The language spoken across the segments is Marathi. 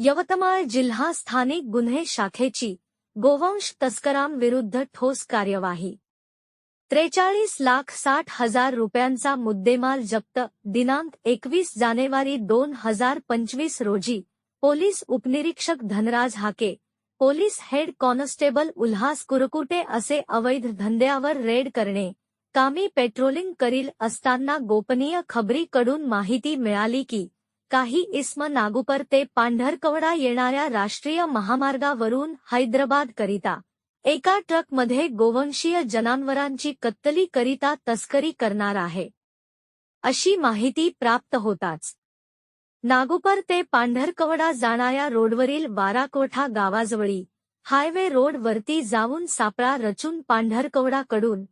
यवतमाळ जिल्हा स्थानिक गुन्हे शाखेची गोवंश तस्करांविरुद्ध ठोस कार्यवाही. त्रेचाळीस लाख साठ हजार रुपयांचा मुद्देमाल जप्त दिनांक एकवीस जानेवारी दोन हजार पंचवीस रोजी पोलीस उपनिरीक्षक Dhanraj Hake police head constable Ulhas Kurkute असे अवैध धंद्यावर रेड करणे कामी पेट्रोलिंग करील असताना गोपनीय खबरीकडून माहिती मिळाली की काही इस्म नागुपर ते पांढरकवडा येणाऱ्या राष्ट्रीय महामार्गावरून हैदराबाद करिता. एका ट्रकमध्ये गोवंशीय जनावरांची कत्तली करिता तस्करी करणार आहे. अशी माहिती प्राप्त होताच. नागुपर ते पांढरकवडा जाणाऱ्या रोडवरील बाराकोठा गावाजवळी हायवे रोडवरती जाऊन सापळा रचून पांढरकवडाकडून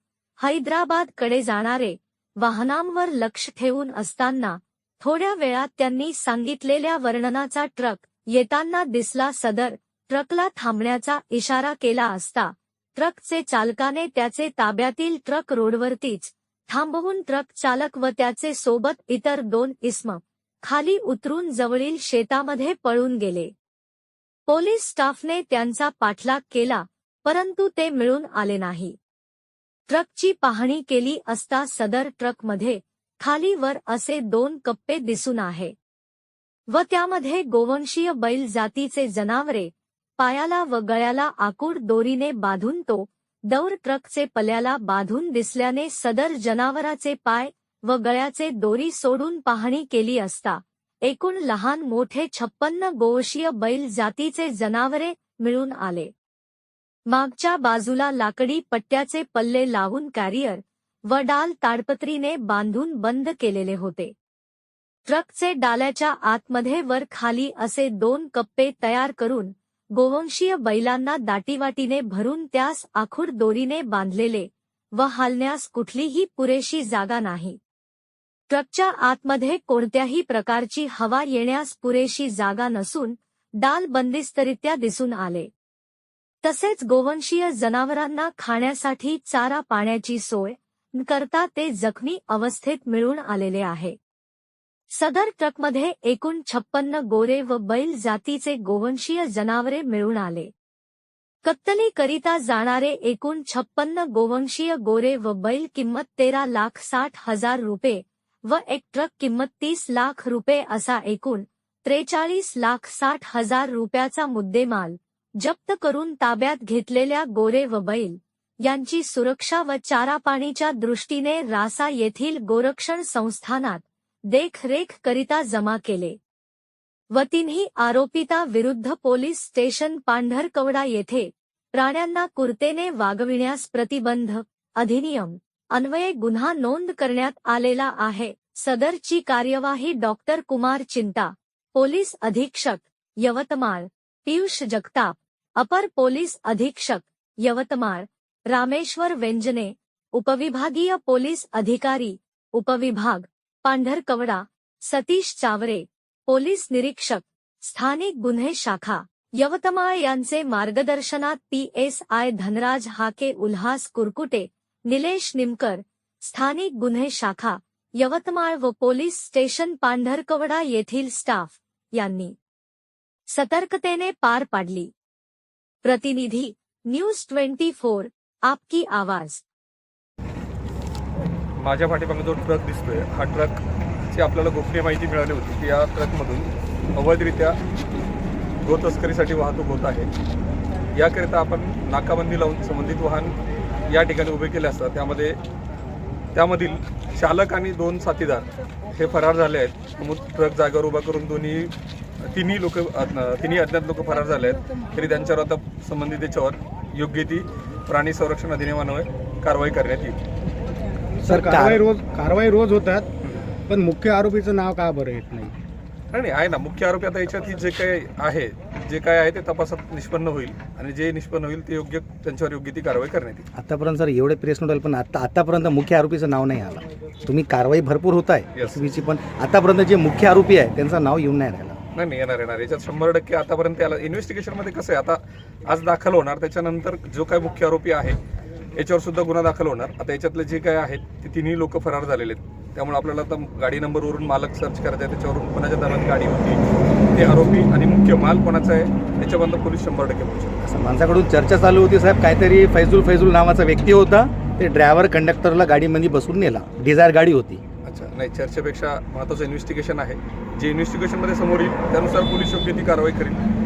हैदराबादकडे जाणारे वाहनांवर लक्ष ठेवून असताना थोड्या वेळात त्यांनी सांगितलेल्या वर्णनाचा ट्रक येताना दिसला सदर. ट्रकला थांबण्याचा इशारा केला असता ट्रकचे चालकाने त्याचे ताब्यातील ट्रक रोडवरतीच थांबवून ट्रक चालक व त्याचे सोबत इतर दोन इस्म खाली उतरून जवळील शेतामध्ये पळून गेले. पोलीस स्टाफने त्यांचा पाठलाग केला परंतु ते मिळून आले नाही. ट्रकची पाहणी केली असता सदर ट्रकमध्ये खाली वर असे दोन कप्पे दिसून आहे. व त्यामध्ये गोवंशीय बैल जातीचे जनावरे पायाला व गळ्याला आकूड दोरीने बांधून तो दौर ट्रकचे पल्याला बांधून दिसल्याने सदर जनावराचे पाय व गळ्याचे दोरी सोडून पाहणी केली असता एकूण लहान मोठे छप्पन्न गोवशीय बैल जातीचे जनावरे मिळून आले. मागच्या बाजूला लाकडी पट्ट्याचे पल्ले लावून कॅरियर व डाल ताडपत्रीने बांधून बंद केलेले होते. ट्रकचे डाल्याच्या आतमध्ये वर खाली असे दोन कप्पे तयार करून गोवंशीय बैलांना दाटीवाटीने भरून त्यास आखूड दोरीने बांधलेले व हालण्यास कुठलीही पुरेशी जागा नाही. ट्रकच्या आतमध्ये कोणत्याही प्रकारची हवा येण्यास पुरेशी जागा नसून डाल बंदिस्तरित्या दिसून आले. तसेच गोवंशीय जनावरांना खाण्यासाठी चारा पाण्याची सोय करता ते जखमी अवस्थेत मिळून आलेले आहे. सदर ट्रकमध्ये एकूण छप्पन्न गोरे व बैल जातीचे गोवंशीय जनावरे मिळून आले. कत्तलीकरिता जाणारे एकूण छप्पन्न गोवंशीय गोरे व बैल किंमत तेरा लाख साठ हजार रुपये व एक ट्रक किंमत तीस लाख रुपये असा एकूण त्रेचाळीस लाख साठ हजार रुपयाचा मुद्देमाल जप्त करून ताब्यात घेतलेल्या गोरे व बैल यांची सुरक्षा व चारा पाणीच्या दृष्टीने रासा येथील गोरक्षण संस्थानात देखरेख करिता जमा केले. व तिन्ही आरोपिता विरुद्ध पोलीस स्टेशन पांढरकवडा येथे प्राण्यांना कुर्तेने वागविण्यास प्रतिबंध अधिनियम अन्वये गुन्हा नोंद करण्यात आलेला आहे. सदरची कार्यवाही डॉक्टर कुमार चिंता पोलीस अधीक्षक यवतमाळ पियुष जगताप अपर पोलीस अधीक्षक यवतमाळ रामेश्वर व्यंजने उपविभागीय पोलीस अधिकारी उपविभाग पांढरकवडा सतीश चावरे पोलीस निरीक्षक स्थानिक गुन्हे शाखा यवतमाळ यांचे मार्गदर्शनात P S I Dhanraj Hake Ulhas Kurkute Nilesh Nimkar स्थानिक गुन्हे शाखा यवतमाळ व पोलीस स्टेशन पांढरकवडा येथील स्टाफ यांनी सतर्कतेने पार पाडली. प्रतिनिधी न्यूज ट्वेंटी फोर आपकी आवाज. माझ्या पाठीमागे जो ट्रक दिसतोय हा ट्रकची आपल्याला गोपनीय माहिती मिळाली होती की या ट्रकमधून अवैधरित्या गो तस्करीसाठी वाहतूक होत आहे. याकरिता आपण नाकाबंदी लावून संबंधित वाहन या ठिकाणी उभे केले असतात त्यामध्ये त्यामधील चालक आणि दोन साथीदार हे फरार झाले आहेत. मग ट्रक जागेवर उभा करून दोन्ही तिन्ही लोक तिन्ही अज्ञात लोक फरार झाले आहेत. तरी त्यांच्यावर आता संबंधित याच्यावर योग्य ती प्राणी संरक्षण अधिनियमान्वये कारवाई करण्यात येईल. सर कारवाई रोज कारवाई रोज होतात पण मुख्य आरोपीचं नाव का बरं येत नाही? नाही आहे ना. मुख्य आरोपी आता याच्यात जे काही आहे जे काय आहे ते तपासात निष्पन्न होईल आणि जे निष्पन्न होईल ते योग्य त्यांच्यावर योग्य ती कारवाई करण्यात येईल. आतापर्यंत सर एवढे प्रेस नोट पण आता आतापर्यंत मुख्य आरोपीचं नाव नाही आलं. तुम्ही कारवाई भरपूर होत आहे. एसबीची पण आतापर्यंत जे मुख्य आरोपी आहे त्यांचं नाव येऊन नाही राहिलं. नाही नाही येणार येणार. याच्यात शंभर टक्के आतापर्यंत याला इन्व्हेस्टिगेशनमध्ये कसं आहे? आता आज दाखल होणार त्याच्यानंतर जो काय मुख्य आरोपी आहे याच्यावर सुद्धा गुन्हा दाखल होणार. आता याच्यातले जे काय आहेत ते तिन्ही लोक फरार झालेले आहेत. त्यामुळे आपल्याला आता गाडी नंबरवरून मालक सर्च करायचा आहे त्याच्यावरून कोणाच्या दारात गाडी होती ते आरोपी आणि मुख्य माल कोणाचा आहे त्याच्यापर्यंत पोलीस शंभर टक्के पोहोचेल. असं माणसाकडून चर्चा चालू होती साहेब. काहीतरी फैजूल फैजूल नावाचा व्यक्ती होता. ते ड्रायव्हर कंडक्टरला गाडीमध्ये बसून नेला. डिझायर गाडी होती. चर्चा नाही चर्चेपेक्षा महत्त्वाचं इन्व्हेस्टिगेशन आहे. जे इन्व्हेस्टिगेशनमध्ये समोर येईल त्यानुसार पोलीस योग्य ती कारवाई करेल.